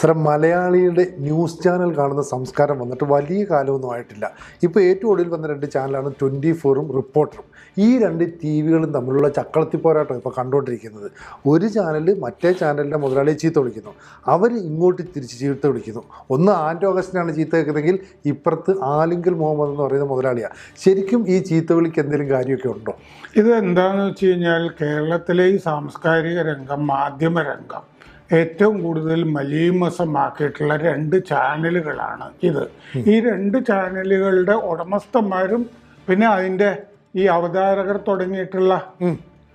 സാറേ മലയാളിയുടെ news channel കാണുന്ന സംസ്കാരം വന്നിട്ട് വലിയ കാലമൊന്നും ആയിട്ടില്ല. ഇപ്പോൾ ഏറ്റവും ഒടുവിൽ വന്ന രണ്ട് ചാനലാണ് ട്വന്റി ഫോറും റിപ്പോർട്ടറും. ഈ രണ്ട് ടി വികളും തമ്മിലുള്ള ചക്കളത്തി പോരാട്ടം ഇപ്പോൾ കണ്ടുകൊണ്ടിരിക്കുന്നത്. ഒരു ചാനൽ മറ്റേ ചാനലിന്റെ മുതലാളിയെ ചീത്ത വിളിക്കുന്നു. അവർ ഇങ്ങോട്ട് തിരിച്ച് ചീത്ത വിളിക്കുന്നു. ഒന്ന് ആൻഡ് ഓഗസ്റ്റിനാണ് ചീത്ത കേൾക്കുന്നതെങ്കിൽ ഇപ്പുറത്ത് ആലിങ്കൽ മുഹമ്മദ് എന്ന് പറയുന്ന മുതലാളിയാണ് ശരിക്കും ഈ ചീത്ത വിളിക്ക് എന്തെങ്കിലും കാര്യമൊക്കെ ഉണ്ടോ? ഇത് എന്താണെന്ന് വെച്ച് കഴിഞ്ഞാൽ കേരളത്തിലെ ഈ സാംസ്കാരിക രംഗം മാധ്യമ രംഗം ഏറ്റവും കൂടുതൽ മലീമസമാക്കിയിട്ടുള്ള രണ്ട് ചാനലുകളാണ് ഇത്. ഈ രണ്ട് ചാനലുകളുടെ ഉടമസ്ഥന്മാരും പിന്നെ അതിന്റെ ഈ അവതാരകർ തുടങ്ങിയിട്ടുള്ള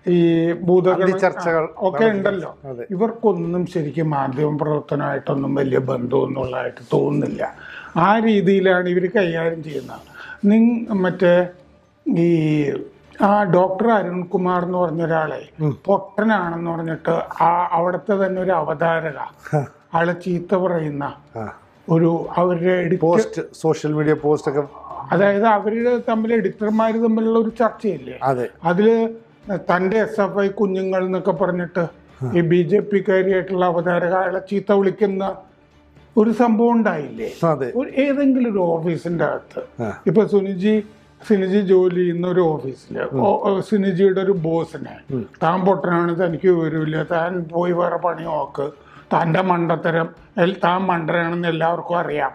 ഈ ഭൂതകളി ചർച്ചകൾ ഒക്കെ ഉണ്ടല്ലോ. ഇവർക്കൊന്നും ശരിക്കും മാധ്യമ പ്രവർത്തനമായിട്ടൊന്നും വലിയ ബന്ധമൊന്നുള്ളതായിട്ട് തോന്നുന്നില്ല. ആ രീതിയിലാണ് ഇവർ കൈകാര്യം ചെയ്യുന്നത്. നിങ് മറ്റേ ഈ ആ ഡോക്ടർ അരുൺകുമാർ എന്ന് പറഞ്ഞ ഒരാളെ പൊട്ടനാണെന്ന് പറഞ്ഞിട്ട് ആ അവിടുത്തെ തന്നെ ഒരു അവതാരക ആളെ ചീത്ത പറയുന്ന ഒരു അവരുടെ പോസ്റ്റ് സോഷ്യൽ മീഡിയ പോസ്റ്റ് ഒക്കെ അതായത് അവരുടെ തമ്മിൽ എഡിറ്റർമാർ തമ്മിലുള്ള ഒരു ചർച്ചയില്ലേ? അതെ. അതിൽ തന്റെ എസ് എഫ് ഐ കുഞ്ഞുങ്ങൾ എന്നൊക്കെ പറഞ്ഞിട്ട് ഈ ബി ജെ അവതാരക അളചീതവളിക്കുന്ന ചീത്ത വിളിക്കുന്ന ഒരു സംഭവം ഉണ്ടായില്ലേ? ഏതെങ്കിലും ഒരു ഓഫീസിന്റെ അകത്ത്. ഇപ്പൊ സുനിജി സിനിജി ജോലി ചെയ്യുന്ന ഒരു ഓഫീസിൽ ഓ- ഓ, സിനിജിയുടെ ഒരു ബോസിനെ. താൻ പൊട്ടനാണ് തനിക്ക് വിവരമില്ല. താൻ പോയി വേറെ പണി നോക്ക്. തന്റെ മണ്ടത്തരം താൻ മണ്ടരാണെന്ന് എല്ലാവർക്കും അറിയാം.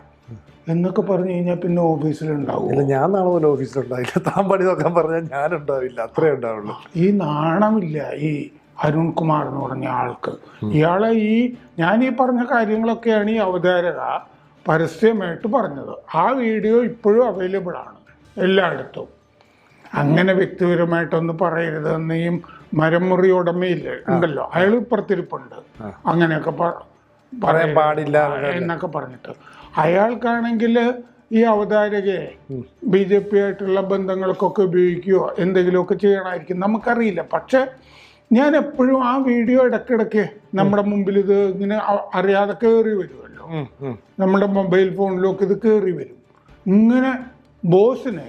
എന്നൊക്കെ പറഞ്ഞു കഴിഞ്ഞാൽ പിന്നെ ഓഫീസിലുണ്ടാവും. ഞാൻ നാളെ മുതൽ ഓഫീസിലുണ്ടാവില്ല താൻ പണി നോക്കാൻ പറഞ്ഞാൽ ഞാൻ ഉണ്ടാവില്ല അത്രേ ഉണ്ടാവുള്ളൂ. ഈ നാണമില്ല ഈ അരുൺകുമാർ എന്ന് പറഞ്ഞ ആൾക്ക്. ഇയാളെ ഈ ഞാൻ ഈ പറഞ്ഞ കാര്യങ്ങളൊക്കെയാണ് ഈ അവതാരക പരസ്യമായിട്ട് പറഞ്ഞത്. ആ വീഡിയോ ഇപ്പോഴും അവൈലബിൾ ആണ്. എല്ലായിടത്തും. അങ്ങനെ വ്യക്തിപരമായിട്ടൊന്നും പറയരുതെന്ന് ഈ മരമുറി ഉടമയില്ലേ ഉണ്ടല്ലോ. അയാൾ ഇപ്പുറത്തിരിപ്പുണ്ട് അങ്ങനെയൊക്കെ പറയാൻ പാടില്ല എന്നൊക്കെ പറഞ്ഞിട്ട്. അയാൾക്കാണെങ്കിൽ ഈ അവതാരകയെ ബി ജെ പി ആയിട്ടുള്ള ബന്ധങ്ങൾക്കൊക്കെ ഉപയോഗിക്കുകയോ എന്തെങ്കിലുമൊക്കെ ചെയ്യണമായിരിക്കും. നമുക്കറിയില്ല. പക്ഷെ ഞാൻ എപ്പോഴും ആ വീഡിയോ ഇടയ്ക്കിടയ്ക്ക് നമ്മുടെ മുമ്പിൽ ഇത് ഇങ്ങനെ അറിയാതെ കയറി വരുമല്ലോ. നമ്മുടെ മൊബൈൽ ഫോണിലൊക്കെ ഇത് കയറി വരും. ഇങ്ങനെ ബോസിനെ.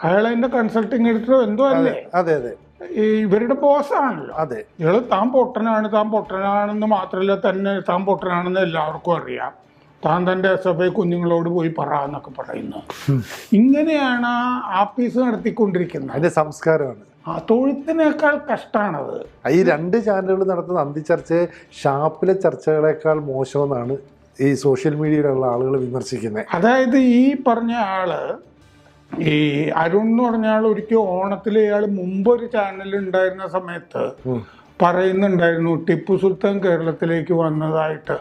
അയാൾ എന്റെ കൺസൾട്ടിങ് എഡിറ്ററോ എന്തോ അല്ലേ? അതെ അതെ ഈ ഇവരുടെ ബോസാണല്ലോ അതെ. ഇയാൾ താൻ പൊട്ടനാണ് താൻ പൊട്ടനാണെന്ന് മാത്രമല്ല തന്നെ താൻ പൊട്ടനാണെന്ന് എല്ലാവർക്കും അറിയാം. താൻ തന്റെ എസ് എഫ് ഐ കുഞ്ഞുങ്ങളോട് പോയി പറ എന്നൊക്കെ പറയുന്നു. ഇങ്ങനെയാണ് ആ ആപ്പീസ് നടത്തിക്കൊണ്ടിരിക്കുന്നത്. അതിന്റെ സംസ്കാരമാണ്. ആ തൊഴുത്തിനേക്കാൾ കഷ്ടമാണത് ഈ രണ്ട് ചാനലുകൾ നടത്തുന്ന അന്തിച്ചർച്ചയെ ഷാപ്പിലെ ചർച്ചകളെക്കാൾ മോശമെന്നാണ് ഈ സോഷ്യൽ മീഡിയയിലുള്ള ആളുകൾ വിമർശിക്കുന്നത് അതായത് ഈ പറഞ്ഞ ആൾ ഈ അരുൺ എന്ന് പറഞ്ഞ ആൾ ഒരിക്കൽ ഓണത്തിൽ ഇയാൾ മുമ്പൊരു ചാനൽ ഉണ്ടായിരുന്ന സമയത്ത് പറയുന്നുണ്ടായിരുന്നു ടിപ്പു സുൽത്താൻ കേരളത്തിലേക്ക് വന്നതായിട്ട്.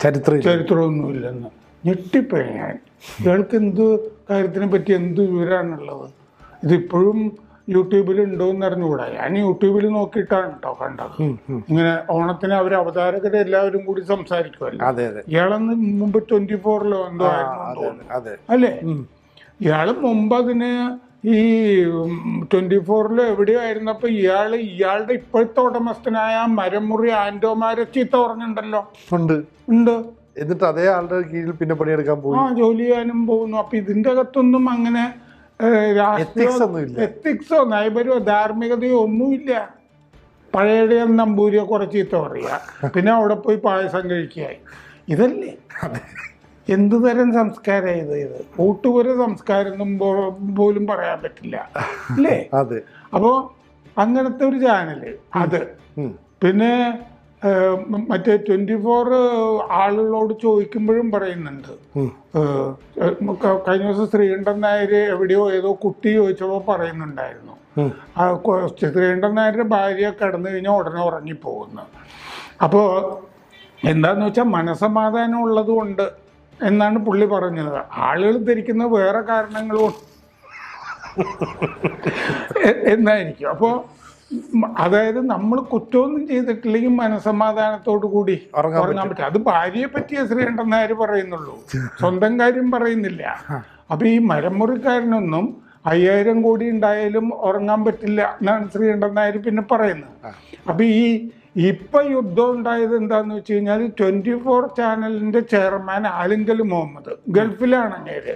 ചരിത്ര ചരിത്രമൊന്നുമില്ലെന്ന്. ഞെട്ടിപ്പോയി ഞാൻ. ഇയാൾക്ക് എന്ത് കാര്യത്തിനെ പറ്റി എന്ത് വിവരമാണുള്ളത്? ഇതിപ്പോഴും യൂട്യൂബിൽ ഉണ്ടോ എന്ന് അറിഞ്ഞുകൂടാ ഞാൻ യൂട്യൂബിൽ നോക്കിയിട്ടാണ് കേട്ടോ കണ്ടത്. ഇങ്ങനെ ഓണത്തിന് അവർ അവതാരകരെ എല്ലാവരും കൂടി സംസാരിക്കുമല്ലോ ഇയാളെന്ന് മുമ്പ് ട്വന്റി ഫോറിലോ എന്തോ അല്ലേ? ഇയാൾ മുമ്പ് അതിന് ഈ ട്വന്റി ഫോറിലോ എവിടെയോ ആയിരുന്നപ്പോ ഇയാൾ ഇയാളുടെ ഇപ്പോഴത്തെ ഉടമസ്ഥനായ മരമുറി ആൻഡോമാരെ ചീത്ത പറഞ്ഞിട്ടുണ്ടല്ലോ ഉണ്ട്. ഉണ്ട്. എന്നിട്ട് അതേ ആളുടെ കീഴിൽ പിന്നെ പണിയെടുക്കാൻ പോയി. ആ ജോലി ചെയ്യാനും പോകുന്നു. അപ്പൊ ഇതിന്റെ അകത്തൊന്നും അങ്ങനെ. എത്തിക്സോ നൈബര്യോ ധാർമ്മികതയോ ഒന്നുമില്ല. പഴയ നമ്പൂരിയെ കുറച്ച് ചീത്ത പറയുക പിന്നെ അവിടെ പോയി പായസം കഴിക്കുകയായി. ഇതല്ലേ? എന്തു തരം സംസ്കാരമാണ് ഇത്? ഇത് ഊട്ടുപുര സംസ്കാരം എന്നും പോലും പറയാൻ പറ്റില്ല. അല്ലേ? അതെ. അപ്പോൾ അങ്ങനത്തെ ഒരു ചാനൽ അത്. പിന്നെ മറ്റേ ട്വന്റി ഫോർ ആളുകളോട് ചോദിക്കുമ്പോഴും പറയുന്നുണ്ട്. കഴിഞ്ഞ ദിവസം ശ്രീകണ്ഠൻ നായർ എവിടെയോ ഏതോ കുട്ടി ചോദിച്ചപ്പോൾ പറയുന്നുണ്ടായിരുന്നു. ആ ശ്രീകണ്ഠൻ നായരുടെ ഭാര്യ കിടന്നു കഴിഞ്ഞാൽ ഉടനെ ഉറങ്ങിപ്പോകുന്നു. അപ്പോൾ എന്താന്ന് വെച്ചാൽ മനസമാധാനം ഉള്ളത് കൊണ്ട് എന്നാണ് പുള്ളി പറഞ്ഞത്. ആളുകൾ ധരിക്കുന്ന വേറെ കാരണങ്ങളും എന്നായിരിക്കും. അപ്പോൾ അതായത് നമ്മൾ കുറ്റമൊന്നും ചെയ്തിട്ടില്ലെങ്കിൽ മനസമാധാനത്തോടു കൂടി ഉറങ്ങാൻ പറ്റും. അത് ഭാര്യയെ പറ്റിയ ശ്രീകണ്ഠൻ നായർ പറയുന്നുള്ളൂ. സ്വന്തം കാര്യം പറയുന്നില്ല. അപ്പൊ ഈ മരമുറിക്കാരനൊന്നും അയ്യായിരം കോടി ഉണ്ടായാലും ഉറങ്ങാൻ പറ്റില്ല എന്നാണ് ശ്രീകണ്ഠൻ നായർ പിന്നെ പറയുന്നത്. അപ്പൊ ഈ ഇപ്പൊ യുദ്ധം ഉണ്ടായത് എന്താന്ന് വെച്ച് കഴിഞ്ഞാൽ ട്വന്റി ഫോർ ചാനലിന്റെ ചെയർമാൻ ആലിങ്കൽ മുഹമ്മദ് ഗൾഫിലാണ് അങ്ങേര്.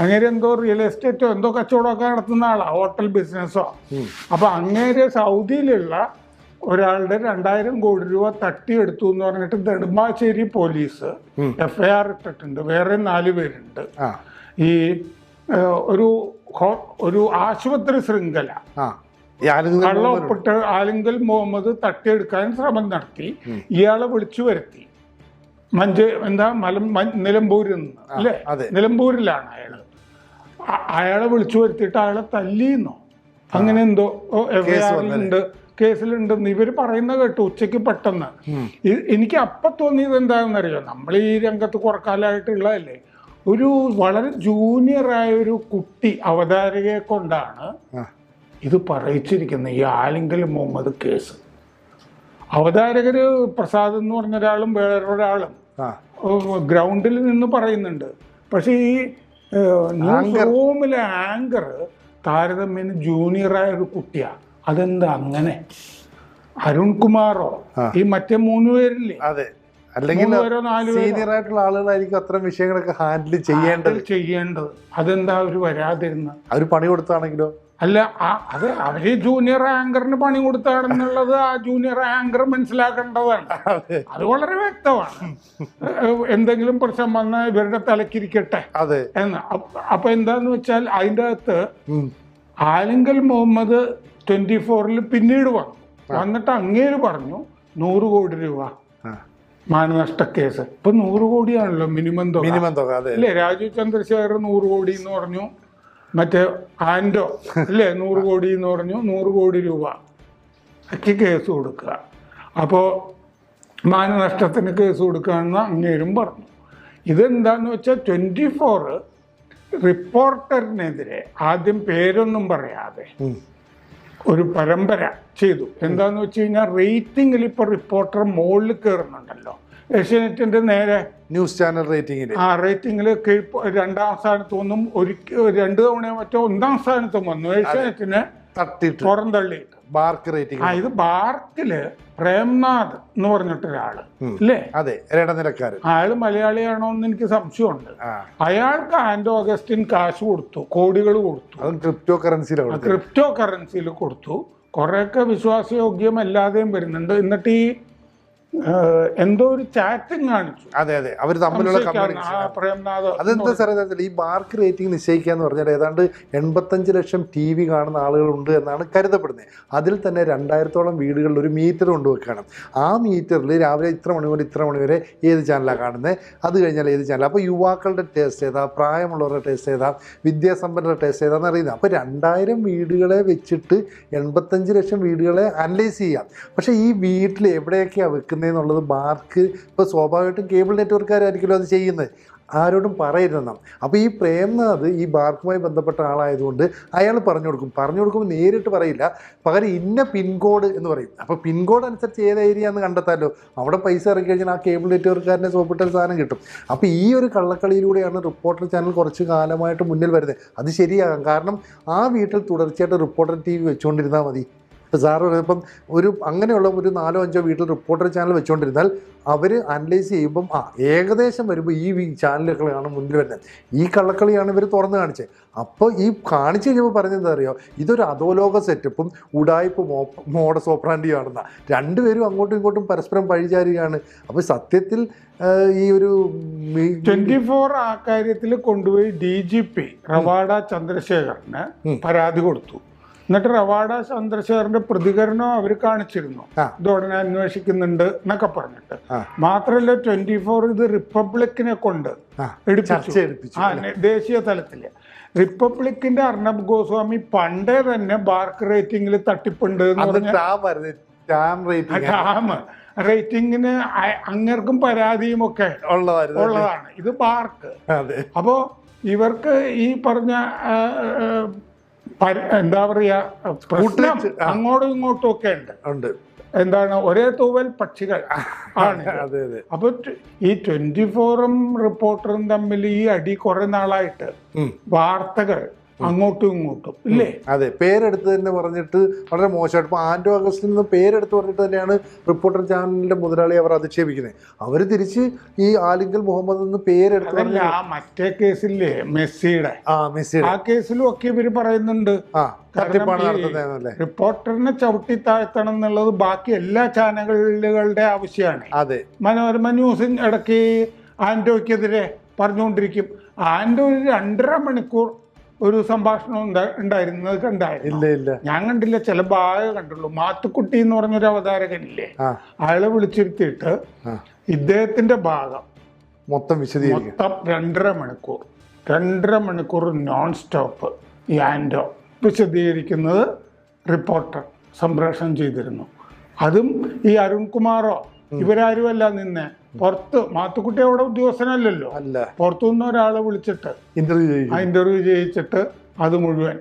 അങ്ങേര് എന്തോ റിയൽ എസ്റ്റേറ്റോ എന്തോ കച്ചവടമൊക്കെ നടത്തുന്ന ആളാ ഹോട്ടൽ ബിസിനസ്സോ അപ്പൊ അങ്ങേര് സൗദിയിലുള്ള ഒരാളുടെ രണ്ടായിരം കോടി രൂപ തട്ടിയെടുത്തു എന്ന് പറഞ്ഞിട്ട് Nedumbassery police F I R ഇട്ടിട്ടുണ്ട്. വേറെ നാല് പേരുണ്ട്. ഈ ഒരു ഒരു ആശുപത്രി ശൃംഖല. കള്ളൊപ്പിട്ട് ആലിങ്കൽ മുഹമ്മദ് തട്ടിയെടുക്കാൻ ശ്രമം നടത്തി. ഇയാളെ വിളിച്ചു വരുത്തി. മഞ്ച എന്താ മലം നിലമ്പൂരിൽ നിന്ന് അല്ലേ. നിലമ്പൂരിലാണ് അയാൾ. അയാളെ വിളിച്ചു വരുത്തിയിട്ട് അയാളെ തല്ലിയെന്നോ? അങ്ങനെ എന്തോ ഉണ്ട് കേസിലുണ്ടെന്ന് ഇവർ പറയുന്ന കേട്ടു ഉച്ചയ്ക്ക് പെട്ടെന്ന്. എനിക്ക് അപ്പം തോന്നിയത് എന്താണെന്നറിയോ? നമ്മൾ ഈ രംഗത്ത് കുറക്കാലായിട്ടുള്ളതല്ലേ. ഒരു വളരെ ജൂനിയറായ ഒരു കുട്ടി അവതാരകയെ കൊണ്ടാണ് ഇത് പറയിച്ചിരിക്കുന്നത്. ഈ ആലിങ്കൽ മുഹമ്മദ് കേസ്. അവതാരകര് പ്രസാദ് എന്ന് പറഞ്ഞ ഒരാളും വേറൊരാളും ഗ്രൗണ്ടിൽ നിന്ന് പറയുന്നുണ്ട്. പക്ഷേ ഈ റൂമിലെ ആങ്കർ താരതമ്യേന ജൂനിയറായ ഒരു കുട്ടിയാ. അതെന്താ അങ്ങനെ? അരുൺകുമാറോ? ഈ മറ്റേ മൂന്ന് പേരില്ലേ? അതെ. അല്ലെങ്കിൽ സീനിയർ ആയിട്ടുള്ള ആളുകളായിരിക്കും അത്തരം വിഷയങ്ങളൊക്കെ ഹാൻഡിൽ ചെയ്യേണ്ടത്. ചെയ്യേണ്ടത്. അതെന്താ അവർ വരാതിരുന്ന അവർ പണി കൊടുത്താണെങ്കിലോ? അല്ല ആ- അത് അവർ ജൂനിയർ ആങ്കറിന് പണി കൊടുത്താണെന്നുള്ളത് ആ ജൂനിയർ ആങ്കർ മനസ്സിലാക്കേണ്ടതാണ്. അതെ. അത് വളരെ വ്യക്തമാണ്. എന്തെങ്കിലും പ്രശ്നം വന്നാൽ ഇവരുടെ തലക്കിരിക്കട്ടെ അതെ. എന്ന്. അപ്പ- എന്താന്ന് വെച്ചാൽ അതിന്റെ അകത്ത് ആലിങ്കൽ മുഹമ്മദ് ട്വന്റി ഫോറിൽ പിന്നീട് വന്നു. വന്നിട്ട് അങ്ങേര് പറഞ്ഞു നൂറ് കോടി രൂപ. മാനനഷ്ട കേസ്. ഇപ്പൊ നൂറ് കോടിയാണല്ലോ മിനിമം തുക. മിനിമം തുക അല്ലേ രാജീവ് ചന്ദ്രശേഖർ നൂറ് കോടി എന്ന് പറഞ്ഞു. മറ്റേ ആൻഡോ അല്ലേ? നൂറ് കോടി എന്ന് പറഞ്ഞു നൂറ് കോടി രൂപ ഒക്കെ കേസ് കൊടുക്കുക. അപ്പോൾ മാനനഷ്ടത്തിന് കേസ് കൊടുക്കുകയെന്ന് അങ്ങേരും പറഞ്ഞു. ഇതെന്താന്ന് വെച്ചാൽ ട്വന്റി ഫോർ റിപ്പോർട്ടറിനെതിരെ ആദ്യം പേരൊന്നും പറയാതെ ഒരു പരമ്പര ചെയ്തു. എന്താന്ന് വെച്ച് കഴിഞ്ഞാൽ റേറ്റിംഗിൽ ഇപ്പോൾ റിപ്പോർട്ടർ മുകളിൽ കയറുന്നുണ്ടല്ലോ ഏഷ്യാനെറ്റിന്റെ നേരെ ന്യൂസ് ചാനൽ റേറ്റിംഗിൽ ആ റേറ്റിംഗിൽ രണ്ടാം സ്ഥാനത്ത് ഒന്നും ഒരിക്കൽ രണ്ട് തവണയോ മറ്റോ ഒന്നാം സ്ഥാനത്തും വന്നു. ഏഷ്യാനെറ്റിന് തട്ടിട്ട്. പുറന്തള്ളിയിട്ട് ബാർക്ക് റേറ്റിംഗ് ആ ഇത് ബാർക്കിൽ പ്രേംനാഥ് എന്ന് പറഞ്ഞിട്ടൊരാൾ. അല്ലേ അതെ ഇടനിലക്കാരൻ അയാൾ മലയാളിയാണോ എന്ന് എനിക്ക് സംശയമുണ്ട്. അയാൾക്ക് ആൻഡോ അഗസ്റ്റിൻ കാശ് കൊടുത്തു കോടികൾ കൊടുത്തു. അതും ക്രിപ്റ്റോ കറൻസിയിലാണ് ക്രിപ്റ്റോ കറൻസിയിൽ കൊടുത്തു. കുറേയൊക്കെ വിശ്വാസയോഗ്യമല്ലാതെയും വരുന്നുണ്ട്. എന്നിട്ട് ഈ എന്തോ ഒരു ചാറ്റിംഗ് കാണിച്ചു. അതെ അതെ. അവർ തമ്മിലുള്ള കമ്മ്യൂണിക്കേഷൻ അതെന്താ സാറേ ഈ മാർക്ക് റേറ്റിംഗ് നിശ്ചയിക്കുക എന്ന് പറഞ്ഞാൽ ഏതാണ്ട് എൺപത്തഞ്ച് ലക്ഷം ടി വി കാണുന്ന ആളുകളുണ്ട് എന്നാണ് കരുതപ്പെടുന്നത്. അതിൽ തന്നെ രണ്ടായിരത്തോളം വീടുകളിൽ ഒരു മീറ്റർ കൊണ്ടുവെക്കുകയാണ് ആ മീറ്ററിൽ രാവിലെ ഇത്ര മണി മുതൽ ഇത്ര മണി വരെ ഏത് ചാനലാണ് കാണുന്നത് അത് കഴിഞ്ഞാൽ ഏത് ചാനൽ അപ്പോൾ യുവാക്കളുടെ ടേസ്റ്റ് ഏതാ? പ്രായമുള്ളവരുടെ ടേസ്റ്റ് ഏതാ? വിദ്യാസമ്പന്നരുടെ ടേസ്റ്റ് ഏതാന്ന് അറിയുന്നത്. അപ്പോൾ രണ്ടായിരം വീടുകളെ വെച്ചിട്ട് എൺപത്തഞ്ച് ലക്ഷം വീടുകളെ അനലൈസ് ചെയ്യാം. പക്ഷേ ഈ വീട്ടിൽ എവിടെയൊക്കെയാണ് വെക്കുന്നതെന്നുള്ളത് മാർക്ക് ഇപ്പോൾ സ്വാഭാവികമായിട്ടും കേബിൾ നെറ്റ്വർക്കാരായിരിക്കുമല്ലോ അത് ചെയ്യുന്നത്. ആരോടും പറയരുതെന്നാം അപ്പോൾ ഈ പ്രേംനാഥ് ഈ ബാർക്കുമായി ബന്ധപ്പെട്ട ആളായതുകൊണ്ട് അയാൾ പറഞ്ഞു കൊടുക്കും. പറഞ്ഞു കൊടുക്കുമ്പോൾ നേരിട്ട് പറയില്ല. പകരം ഇന്ന പിൻകോഡ് എന്ന് പറയും. അപ്പോൾ പിൻകോഡ് അനുസരിച്ച് ഏത് ഏരിയ എന്ന് കണ്ടെത്താമല്ലോ അവിടെ പൈസ ഇറക്കി കഴിഞ്ഞാൽ ആ കേബിൾ നെറ്റ്വർക്കുകാരനെ സോപ്പിട്ട സാധനം കിട്ടും. അപ്പോൾ ഈ ഒരു കള്ളക്കളിയിലൂടെയാണ് റിപ്പോർട്ടർ ചാനൽ കുറച്ച് കാലമായിട്ട് മുന്നിൽ വരുന്നത്. അത് ശരിയാകാം. കാരണം ആ വീട്ടിൽ തുടർച്ചയായിട്ട് റിപ്പോർട്ടർ ടി വി വെച്ചുകൊണ്ടിരുന്നാൽ മതി. ഇപ്പോൾ സാറ് ഇപ്പം ഒരു അങ്ങനെയുള്ള ഒരു നാലോ അഞ്ചോ വീട്ടിൽ റിപ്പോർട്ടർ ചാനൽ വെച്ചുകൊണ്ടിരുന്നാൽ അവർ അനലൈസ് ചെയ്യുമ്പം ആ ഏകദേശം വരുമ്പോൾ ഈ ചാനലുകളാണ് മുന്നിൽ വരുന്നത്. ഈ കള്ളക്കളിയാണ് ഇവർ തുറന്ന് കാണിച്ചത്. അപ്പോൾ ഈ കാണിച്ചു കഴിഞ്ഞപ്പോൾ പറഞ്ഞത് എന്താ അറിയോ? ഇതൊരു അധോലോക സെറ്റപ്പും ഉടായ്പ മോ മോഡസ് ഓപ്പറാൻഡിയാണെന്ന രണ്ടുപേരും അങ്ങോട്ടും ഇങ്ങോട്ടും പരസ്പരം പഴിചാരുകയാണ്. അപ്പോൾ സത്യത്തിൽ ഈ ഒരു ട്വന്റി ട്വന്റി ഫോർ ആ കാര്യത്തിൽ കൊണ്ടുപോയി ഡി ജി പി റവാഡ ചന്ദ്രശേഖറിന് പരാതി കൊടുത്തു. എന്നിട്ട് റവാഡ ചന്ദ്രശേഖറിന്റെ പ്രതികരണം അവർ കാണിച്ചിരുന്നു. ഇത് ഉടനെ അന്വേഷിക്കുന്നുണ്ട് എന്നൊക്കെ പറഞ്ഞിട്ട്. മാത്രല്ല മാത്രമല്ല ട്വന്റി ഫോർ ഇത് റിപ്പബ്ലിക്കിനെ കൊണ്ട് ദേശീയ തലത്തിൽ. റിപ്പബ്ലിക്കിന്റെ അർണബ് ഗോസ്വാമി പണ്ടേ തന്നെ ബാർക്ക് റേറ്റിംഗിൽ തട്ടിപ്പുണ്ട് ഡാം റേറ്റിംഗിന് അങ്ങർക്കും പരാതിയും ഒക്കെ ഉള്ളതാണ്. ഇത് ബാർക്ക്. അപ്പോ ഇവർക്ക് ഈ പറഞ്ഞ എന്താ പറയാ പ്രശ്നം കൂട്ടുവെച്ച്, ആ. അങ്ങോട്ടും ഇങ്ങോട്ടും ഒക്കെ ഉണ്ട്. ഉണ്ട്. എന്താണ് ഒരേ തൂവൽ പക്ഷികൾ ആണ്. അതെ അതെ. അപ്പൊ ഈ ട്വന്റി ഫോറും റിപ്പോർട്ടറും തമ്മിൽ ഈ അടി കുറെ നാളായിട്ട് വാർത്തകൾ അങ്ങോട്ടും ഇങ്ങോട്ടും. ഇല്ലേ? അതെ പേരെടുത്ത് തന്നെ പറഞ്ഞിട്ട് വളരെ മോശമായിട്ട് ഇപ്പോൾ ആൻഡോ അഗസ്റ്റിൽ നിന്ന് പേരെടുത്ത് പറഞ്ഞിട്ട് തന്നെയാണ് റിപ്പോർട്ടർ ചാനലിന്റെ മുതലാളി അവർ അധിക്ഷേപിക്കുന്നത്. അവർ തിരിച്ച് ഈ ആലിങ്കൽ മുഹമ്മദ് എന്ന് പേരെടുത്ത് മറ്റേ കേസില്ലേ മെസ്സിയുടെ? ആ മെസ്സിയുടെ. ആ കേസിലും ഒക്കെ ഇവർ പറയുന്നുണ്ട്. ആ തട്ടിപ്പാണ് നടത്തുന്നതെന്നല്ലേ റിപ്പോർട്ടറിനെ ചവിട്ടി താഴ്ത്തണം എന്നുള്ളത് ബാക്കി എല്ലാ ചാനലുകളുടെ ആവശ്യമാണ്. അതെ. മനോരമ ന്യൂസ് ഇടയ്ക്ക് ആൻഡോയ്ക്കെതിരെ പറഞ്ഞുകൊണ്ടിരിക്കും. ആൻഡോ ഒരു രണ്ടര മണിക്കൂർ ഒരു സംഭാഷണം ഉണ്ടാ- ഉണ്ടായിരുന്നത് കണ്ടായിരുന്നു? ഞാൻ കണ്ടില്ല ചില ഭാഗം കണ്ടുള്ളൂ. മാത്തുക്കുട്ടി എന്ന് പറഞ്ഞൊരു അവതാരകനില്ലേ? അയാളെ വിളിച്ചിരുത്തിയിട്ട് ഇദ്ദേഹത്തിന്റെ ഭാഗം മൊത്തം മൊത്തം രണ്ടര മണിക്കൂർ രണ്ടര മണിക്കൂർ നോൺ സ്റ്റോപ്പ് ഈ ആൻഡോ വിശദീകരിക്കുന്നത് റിപ്പോർട്ടർ സംപ്രേഷണം ചെയ്തിരുന്നു. അതും ഈ അരുൺകുമാറോ ഇവരാരുമല്ല നിന്നെ. പുറത്ത് മാത്തുക്കുട്ടി അവിടെ ഉദ്യോഗസ്ഥനല്ലല്ലോ. അല്ല. പുറത്തുനിന്ന് ഒരാളെ വിളിച്ചിട്ട് ഇന്റർവ്യൂ ആ ഇന്റർവ്യൂ ചെയ്യിച്ചിട്ട് അത് മുഴുവൻ.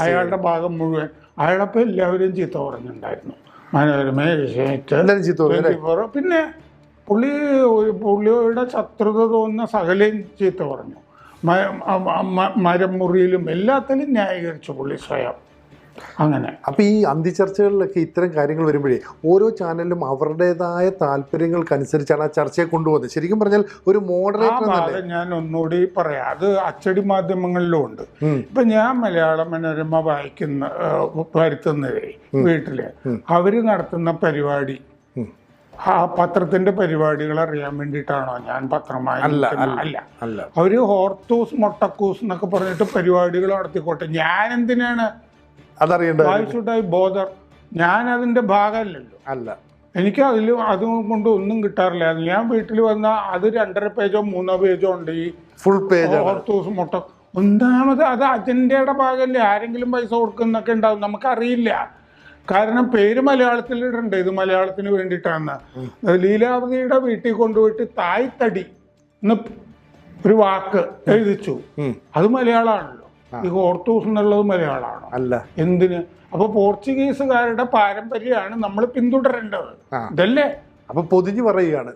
അയാളുടെ ഭാഗം മുഴുവൻ. അയാളപ്പം എല്ലാവരും ചീത്ത പറഞ്ഞിട്ടുണ്ടായിരുന്നു. മനോരമയെ വിഷയിച്ച് എല്ലാവരും ചീത്ത പറഞ്ഞു അല്ലേ? 24 പിന്നെ പുള്ളി പുള്ളിയുടെ ശത്രുത തോന്നുന്ന സകലയും ചീത്ത പറഞ്ഞു. മരം മുറിയിലും എല്ലാത്തിലും ന്യായീകരിച്ചു പുള്ളി സ്വയം. അങ്ങനെ. അപ്പൊ ഈ അന്തിചർച്ചകളിലൊക്കെ ഇത്തരം കാര്യങ്ങൾ വരുമ്പോഴേ ഓരോ ചാനലിലും അവരുടേതായ താല്പര്യങ്ങൾക്കനുസരിച്ചാണ് ആ ചർച്ചയെ കൊണ്ടുപോകുന്നത്. ശരിക്കും പറഞ്ഞാൽ ഒരു മോഡറേറ്റർ ഞാൻ ഒന്നുകൂടി പറയാം. അത് അച്ചടി മാധ്യമങ്ങളിലും ഉണ്ട്. ഇപ്പൊ ഞാൻ മലയാള മനോരമ വായിക്കുന്ന വരുത്തുന്നവരെ വീട്ടിലെ അവർ നടത്തുന്ന പരിപാടി ആ പത്രത്തിന്റെ പരിപാടികൾ അറിയാൻ വേണ്ടിയിട്ടാണോ ഞാൻ പത്രമായി അല്ല. അല്ല. അവർ ഹോർത്തൂസ് മൊട്ടക്കൂസ് എന്നൊക്കെ പറഞ്ഞിട്ട് പരിപാടികൾ നടത്തിക്കോട്ടെ. ഞാൻ എന്തിനാണ് അതറിയണ്ട? ഐ ബോധർ ഞാൻ അതിന്റെ ഭാഗമല്ലല്ലോ. അല്ല. എനിക്ക് അതിൽ അതും കൊണ്ട് ഒന്നും കിട്ടാറില്ല. ഞാൻ വീട്ടിൽ വന്ന അത് രണ്ടര പേജോ മൂന്നോ പേജോ ഉണ്ട് ഈ ഫുൾ പേജ് ഓർത്തൂസ് മുട്ട ഒന്നാമത് അത് അജണ്ടയുടെ ഭാഗമല്ലേ? ആരെങ്കിലും പൈസ കൊടുക്കുന്നൊക്കെ ഉണ്ടാവും. നമുക്കറിയില്ല. കാരണം പേര് മലയാളത്തിൽ ഇടണ്ട്? ഇത് മലയാളത്തിന് വേണ്ടിയിട്ടാണ്. ലീലാവതിയുടെ വീട്ടിൽ കൊണ്ടുപോയിട്ട് തായ്തടി എന്ന് ഒരു വാക്ക് എഴുതിച്ചു. അത് മലയാളമാണല്ലോ ഈ ഓർത്തോസ് എന്നുള്ളത് മലയാളമാണ്. അല്ല. എന്തിന്? അപ്പൊ പോർച്ചുഗീസുകാരുടെ പാരമ്പര്യമാണ് നമ്മൾ പിന്തുടരേണ്ടത്. ഇതല്ലേ? അപ്പൊ പൊതിഞ്ഞു പറയുകയാണ്.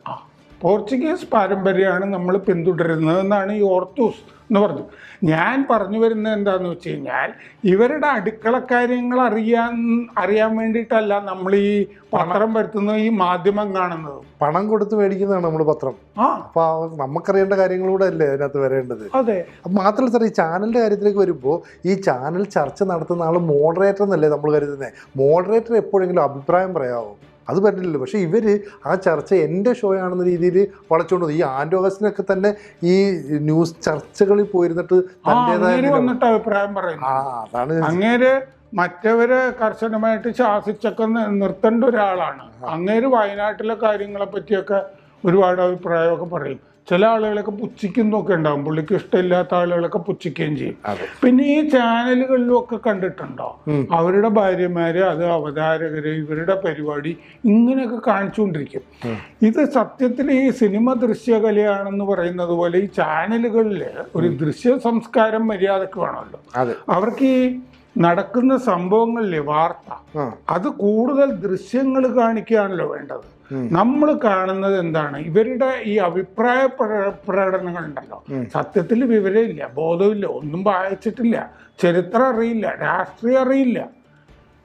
പോർച്ചുഗീസ് പാരമ്പര്യമാണ് നമ്മൾ പിന്തുടരുന്നത് എന്നാണ് ഈ ഓർത്തൂസ് എന്ന് പറഞ്ഞു. ഞാൻ പറഞ്ഞു വരുന്നത് എന്താണെന്ന് വെച്ച് കഴിഞ്ഞാൽ ഇവരുടെ അടുക്കള കാര്യങ്ങൾ അറിയാൻ അറിയാൻ വേണ്ടിയിട്ടല്ല നമ്മൾ ഈ പത്രം വരുത്തുന്നത് ഈ മാധ്യമം കാണുന്നത്. പണം കൊടുത്ത് മേടിക്കുന്നതാണ് നമ്മൾ പത്രം. ആ. അപ്പോൾ നമുക്കറിയേണ്ട കാര്യങ്ങളൂടെ അല്ലേ അതിനകത്ത് വരേണ്ടത്? അതെ. അപ്പം മാത്രമല്ല സാർ ഈ ചാനലിന്റെ കാര്യത്തിലേക്ക് വരുമ്പോൾ ഈ ചാനൽ ചർച്ച നടത്തുന്ന ആൾ മോഡറേറ്റർ എന്നല്ലേ നമ്മൾ കരുതുന്നത് മോഡറേറ്റർ എപ്പോഴെങ്കിലും അഭിപ്രായം പറയാമോ അത് പറ്റില്ല പക്ഷേ ഇവർ ആ ചർച്ച എന്റെ ഷോ ആണെന്ന രീതിയിൽ വളച്ചുകൊണ്ട് ഈ ആൻഡോ തന്നെ ഈ ന്യൂസ് ചർച്ചകളിൽ പോയിരുന്നിട്ട് വന്നിട്ട് അഭിപ്രായം പറയുന്നു. അതാണ് അങ്ങേര് മറ്റവരെ കർശനമായിട്ട് ശാസിച്ചൊക്കെ നിർത്തേണ്ട ഒരാളാണ്. അങ്ങേര് വയനാട്ടിലെ കാര്യങ്ങളെ പറ്റിയൊക്കെ ഒരുപാട് അഭിപ്രായമൊക്കെ പറയും. ചില ആളുകളൊക്കെ പുച്ഛിക്കുന്നൊക്കെ ഉണ്ടാവും. പുള്ളിക്ക് ഇഷ്ടമില്ലാത്ത ആളുകളൊക്കെ പുച്ഛിക്കുകയും ചെയ്യും. പിന്നെ ഈ ചാനലുകളിലും ഒക്കെ കണ്ടിട്ടുണ്ടോ അവരുടെ ഭാര്യമാര് അത് അവതാരകര് ഇവരുടെ പരിപാടി ഇങ്ങനെയൊക്കെ കാണിച്ചുകൊണ്ടിരിക്കും. ഇത് സത്യത്തിൽ ഈ സിനിമ ദൃശ്യകലയാണെന്ന് പറയുന്നത് പോലെ ഈ ചാനലുകളിൽ ഒരു ദൃശ്യ സംസ്കാരം മര്യാദയ്ക്ക് വേണമല്ലോ. അവർക്ക് ഈ നടക്കുന്ന സംഭവങ്ങളിലെ വാർത്ത. അത് കൂടുതൽ ദൃശ്യങ്ങൾ കാണിക്കുകയാണല്ലോ വേണ്ടത്? നമ്മൾ കാണുന്നത് എന്താണ്? ഇവരുടെ ഈ അഭിപ്രായ പ്രകടനങ്ങൾ ഉണ്ടല്ലോ സത്യത്തിൽ വിവരമില്ല ബോധമില്ല ഒന്നും വായിച്ചിട്ടില്ല ചരിത്രം അറിയില്ല രാഷ്ട്രീയം അറിയില്ല.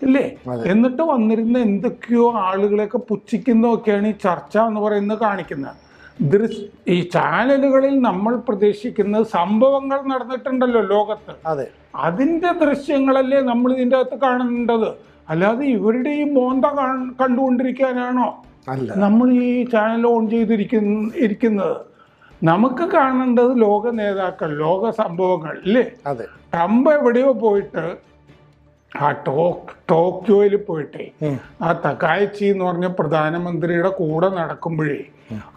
ഇല്ലേ? എന്നിട്ട് വന്നിരുന്ന എന്തൊക്കെയോ ആളുകളെയൊക്കെ പുച്ഛിക്കുന്നതൊക്കെയാണ് ഈ ചർച്ച എന്ന് പറയുന്നത് കാണിക്കുന്നത്. ദൃശ് ഈ ചാനലുകളിൽ നമ്മൾ പ്രതീക്ഷിക്കുന്നത് സംഭവങ്ങൾ നടന്നിട്ടുണ്ടല്ലോ ലോകത്ത്. അതെ. അതിന്റെ ദൃശ്യങ്ങളല്ലേ നമ്മൾ ഇതിന്റെ അകത്ത് കാണേണ്ടത്? അല്ലാതെ ഇവരുടെ ഈ മോന്ത കാണ്- കണ്ടുകൊണ്ടിരിക്കാനാണോ? അല്ല. നമ്മൾ ഈ ചാനൽ ഓൺ ചെയ്തിരിക്കുന്ന ഇരിക്കുന്നത്. നമുക്ക് കാണേണ്ടത് ലോക നേതാക്കൾ ലോക സംഭവങ്ങൾ ഇല്ലേ? അതെ. ട്രംപ് എവിടെയോ പോയിട്ട് ആ ടോക്ക് ടോക്കിയോയിൽ പോയിട്ടേ ആ തക്കായച്ചി എന്ന് പറഞ്ഞ പ്രധാനമന്ത്രിയുടെ കൂടെ നടക്കുമ്പോഴേ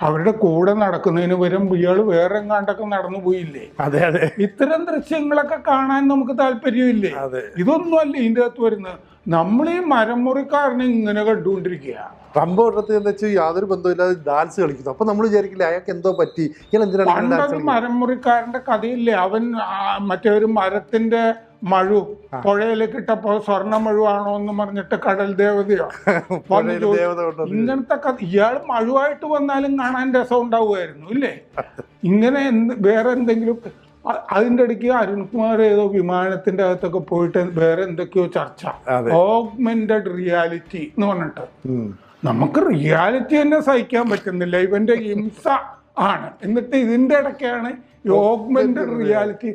അവരുടെ കൂടെ നടക്കുന്നതിന് പകരം ഇയാൾ വേറെ എങ്ങാണ്ടൊക്കെ നടന്നു പോയില്ലേ? അതെ അതെ. ഇത്തരം ദൃശ്യങ്ങളൊക്കെ കാണാൻ നമുക്ക് താല്പര്യമില്ലേ? അതെ. ഇതൊന്നുമല്ല ഇതിന്റെ അകത്ത് വരുന്നത്. നമ്മൾ ഈ മരം മുറിക്കാരനെ ഇങ്ങനെ കണ്ടുകൊണ്ടിരിക്കുക. ട്രംപ് ഒരിടത്ത് എന്ന് വെച്ചാൽ യാതൊരു ബന്ധമില്ലാതെ ഡാൻസ് കളിക്കുന്നു. അപ്പൊ നമ്മൾ വിചാരിക്കില്ല അയാൾക്ക് എന്തോ പറ്റി? ഇയാൾ എന്തിനാണ് മരം മുറിക്കാരന്റെ കഥയില്ലേ? അവൻ മറ്റേ ഒരു മരത്തിന്റെ മഴു. പുഴയിലേക്ക് ഇട്ടപ്പോ സ്വർണ മഴുവാണോ എന്ന് പറഞ്ഞിട്ട് കടൽ ദേവതയോ? ഇങ്ങനത്തെ കഥ ഇയാൾ മഴുവായിട്ട് വന്നാലും കാണാൻ രസം ഉണ്ടാവുമായിരുന്നു ഇല്ലേ? ഇങ്ങനെ വേറെ എന്തെങ്കിലും അതിന്റെ അതിന്റെ ഇടയ്ക്ക് അരുൺകുമാർ ഏതോ വിമാനത്തിന്റെ അകത്തൊക്കെ പോയിട്ട് വേറെ എന്തൊക്കെയോ ചർച്ച. ഓഗ്മെന്റഡ് റിയാലിറ്റി എന്ന് പറഞ്ഞിട്ട്. നമുക്ക് റിയാലിറ്റി തന്നെ സഹിക്കാൻ പറ്റുന്നില്ല. ഇവന്റെ ഹിംസ ആണ്. എന്നിട്ട് ഇതിന്റെ ഇടയ്ക്കാണ് ഈ ഓഗ്മെന്റഡ് റിയാലിറ്റി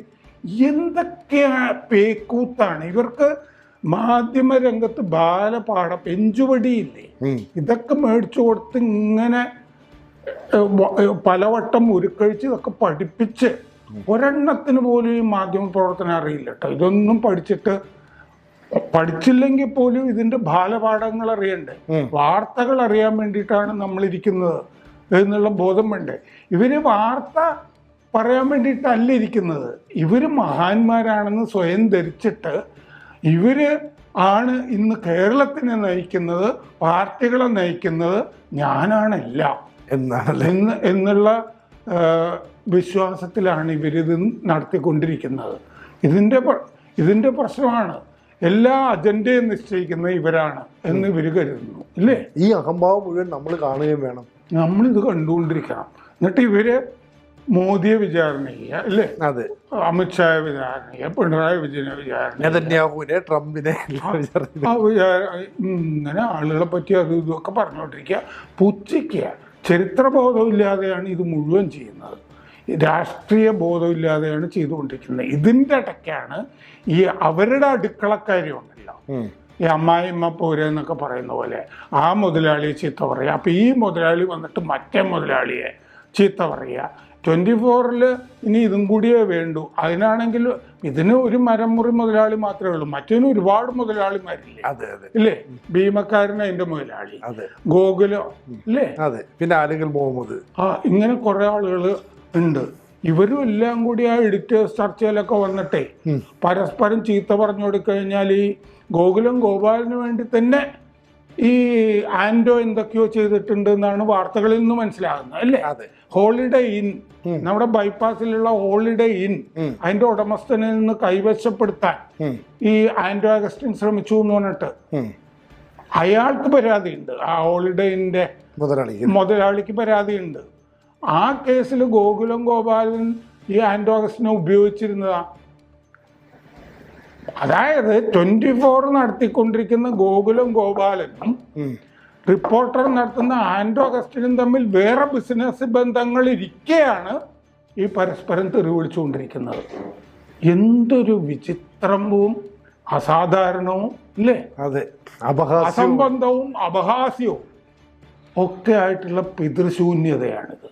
എന്തൊക്കെയാ പേക്കൂത്താണ്? ഇവർക്ക് മാധ്യമ രംഗത്ത് ബാലപാഠം പെഞ്ചുപടിയില്ലേ ഉം. ഇതൊക്കെ മേടിച്ചു കൊടുത്ത് ഇങ്ങനെ പലവട്ടം ഉരുക്കഴിച്ച് ഇതൊക്കെ പഠിപ്പിച്ച് ഒരെണ്ണത്തിന് പോലും ഈ മാധ്യമ പ്രവർത്തനം അറിയില്ല കേട്ടോ ഇതൊന്നും പഠിച്ചിട്ട് പഠിച്ചില്ലെങ്കിൽ പോലും ഇതിന്റെ ബാലപാഠങ്ങൾ അറിയണ്ടേ? വാർത്തകൾ അറിയാൻ വേണ്ടിയിട്ടാണ് നമ്മൾ ഇരിക്കുന്നത് എന്നുള്ള ബോധം വേണ്ടേ? ഇവർ വാർത്ത പറയാൻ വേണ്ടിയിട്ടല്ല ഇരിക്കുന്നത്. ഇവർ മഹാന്മാരാണെന്ന് സ്വയം ധരിച്ചിട്ട് ഇവർ ആണ് ഇന്ന് കേരളത്തിനെ നയിക്കുന്നത് പാർട്ടികളെ നയിക്കുന്നത് ഞാനാണല്ല. എന്നാണ് എന്ന് എന്നുള്ള വിശ്വാസത്തിലാണ് ഇവരിത് നടത്തിക്കൊണ്ടിരിക്കുന്നത്. ഇതിന്റെ ഇതിന്റെ പ്രശ്നമാണ്. എല്ലാ അജണ്ടയും നിശ്ചയിക്കുന്നത് ഇവരാണ് എന്ന് ഇവർ കരുതുന്നു. ഇല്ലേ? ഈ അഹംഭാവം മുഴുവൻ നമ്മൾ കാണുകയും വേണം. നമ്മളിത് കണ്ടുകൊണ്ടിരിക്കണം. എന്നിട്ട് ഇവർ മോദിയെ വിചാരണ ചെയ്യുക അല്ലേ? അതെ. അമിത്ഷായെ വിചാരണ ചെയ്യുക പിണറായി വിജയനെ വിചാരണ. നെതന്യാഹുവിനെ ട്രംപിനെ ഇങ്ങനെ ആളുകളെ പറ്റി അത് ഇതൊക്കെ പറഞ്ഞുകൊണ്ടിരിക്കുക. പുച്ഛിക്കുക. ചരിത്രബോധമില്ലാതെയാണ് ഇത് മുഴുവൻ ചെയ്യുന്നത്. രാഷ്ട്രീയ ബോധമില്ലാതെയാണ് ചെയ്തുകൊണ്ടിരിക്കുന്നത്. ഇതിന്റെ ഇടയ്ക്കാണ് ഈ അവരുടെ അടുക്കളക്കാരുണ്ടല്ലോ. ഈ അമ്മായിമ്മ പോരെന്നൊക്കെ പറയുന്ന പോലെ. ആ മുതലാളിയെ ചീത്ത പറയുക. അപ്പം ഈ മുതലാളി വന്നിട്ട് മറ്റേ മുതലാളിയെ ചീത്ത പറയുക. ട്വന്റി ഫോറിൽ ഇനി ഇതും കൂടിയേ വേണ്ടൂ. അതിനാണെങ്കിൽ ഇതിന് ഒരു മരമുറി മുതലാളി മാത്രമേ ഉള്ളൂ. മറ്റേതിന് ഒരുപാട് മുതലാളിമാരില്ലേ? അതെ അതെ. ഇല്ലേ? ഭീമക്കാരൻ അതിന്റെ മുതലാളി. അതെ. ഗോകുലോ ഇല്ലേ? അതെ. പിന്നെ ആരെങ്കിലും മുഹമ്മദ്? ആ ഇങ്ങനെ കുറെ ആളുകൾ ഉണ്ട്. ഇവരും എല്ലാം കൂടി ആ എഡിറ്റേഴ്സ് ചർച്ചയിലൊക്കെ വന്നിട്ടേ പരസ്പരം ചീത്ത പറഞ്ഞു കൊടുക്കഴിഞ്ഞാൽ ഈ ഗോകുലം ഗോപാലിന് വേണ്ടി തന്നെ ഈ ആൻഡോ എന്തൊക്കെയോ ചെയ്തിട്ടുണ്ട് എന്നാണ് വാർത്തകളിൽ നിന്ന് മനസ്സിലാകുന്നത് അല്ലേ? അതെ. ഹോളിഡേ ഇൻ നമ്മുടെ ബൈപ്പാസിലുള്ള ഹോളിഡേ ഇൻ അതിന്റെ ഉടമസ്ഥനിൽ നിന്ന് കൈവശപ്പെടുത്താൻ ഈ ആൻഡോ അഗസ്റ്റിൻ ശ്രമിച്ചു എന്ന് പറഞ്ഞിട്ട്. അയാൾക്ക് പരാതിയുണ്ട്. ആ ഹോളിഡേയിന്റെ മുതലാളിക്ക്. മുതലാളിക്ക് പരാതിയുണ്ട്. ആ കേസിൽ ഗോകുലം ഗോപാലൻ ഈ ആൻഡോ അഗസ്റ്റിനെ ഉപയോഗിച്ചിരുന്നതാ അതായത് ട്വന്റി ഫോർ നടത്തിക്കൊണ്ടിരിക്കുന്ന ഗോകുലും ഗോപാലനും റിപ്പോർട്ടർ നടത്തുന്ന ആൻഡ്രോ അഗസ്റ്റിനും തമ്മിൽ വേറെ ബിസിനസ് ബന്ധങ്ങൾ ഇരിക്കെയാണ് ഈ പരസ്പരം തെറിവിളിച്ചുകൊണ്ടിരിക്കുന്നത് എന്തൊരു വിചിത്രവും അസാധാരണവും ഇല്ലേ? അതെ അസംബന്ധവും അപഹാസ്യവും ഒക്കെ ആയിട്ടുള്ള പിതൃശൂന്യതയാണിത്.